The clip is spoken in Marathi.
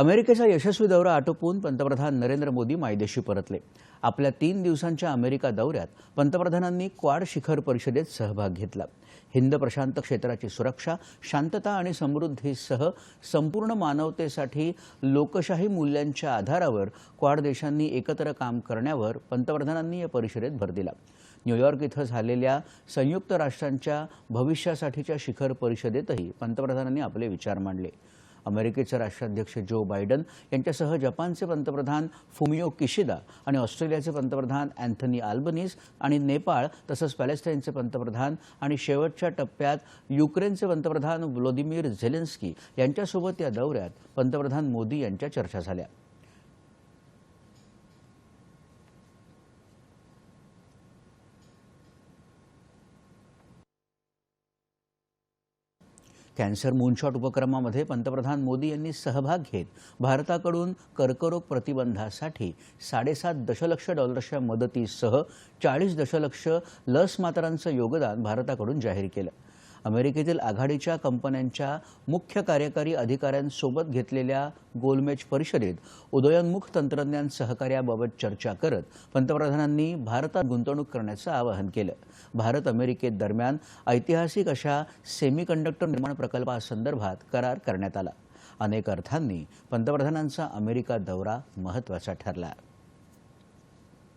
अमेरिकेचा यशस्वी दौरा आटोपून पंतप्रधान नरेंद्र मोदी मायदेशी परतले. आपल्या तीन दिवसांच्या अमेरिका दौऱ्यात पंतप्रधानांनी क्वाड शिखर परिषदेत सहभाग घेतला. हिंद प्रशांत क्षेत्राची सुरक्षा शांतता आणि समृद्धीसह संपूर्ण मानवतेसाठी लोकशाही मूल्यांच्या आधारावर क्वाड देशांनी एकत्र काम करण्यावर पंतप्रधानांनी या परिषदेत भर दिला. न्यूयॉर्क इथं झालेल्या संयुक्त राष्ट्रांच्या भविष्यासाठीच्या शिखर परिषदेतही पंतप्रधानांनी आपले विचार मांडले. अमेरिकेचे राष्ट्राध्यक्ष जो बायडन यांच्यासह जपानचे पंतप्रधान फुमियो किशिदा आणि ऑस्ट्रेलियाचे पंतप्रधान अँथनी आल्बनीस आणि नेपाळ तसंच पॅलेस्टाईनचे पंतप्रधान आणि शेवटच्या टप्प्यात युक्रेनचे पंतप्रधान व्लोदिमीर झेलेन्स्की यांच्यासोबत या दौऱ्यात पंतप्रधान मोदी यांच्या चर्चा झाल्या. कॅन्सर मूनशॉट उपक्रमामध्ये पंतप्रधान मोदी यांनी सहभाग घेत भारताकडून कर्करोग प्रतिबंधासाठी साडेसात दशलक्ष डॉलर्सच्या मदतीसह चाळीस दशलक्ष लस मात्रांचं योगदान भारताकडून जाहीर केलं. अमेरिकेतील आघाडीच्या कंपन्यांच्या मुख्य कार्यकारी अधिकाऱ्यांसोबत घेतलेल्या गोलमेज परिषदेत उदयोन्मुख तंत्रज्ञान सहकार्याबाबत चर्चा करत पंतप्रधानांनी भारतात गुंतवणूक करण्याचं आवाहन केलं. भारत अमेरिकेत दरम्यान ऐतिहासिक अशा सेमीकंडक्टर निर्माण प्रकल्पासंदर्भात करार करण्यात आला. अनेक अर्थांनी पंतप्रधानांचा अमेरिका दौरा महत्त्वाचा ठरला.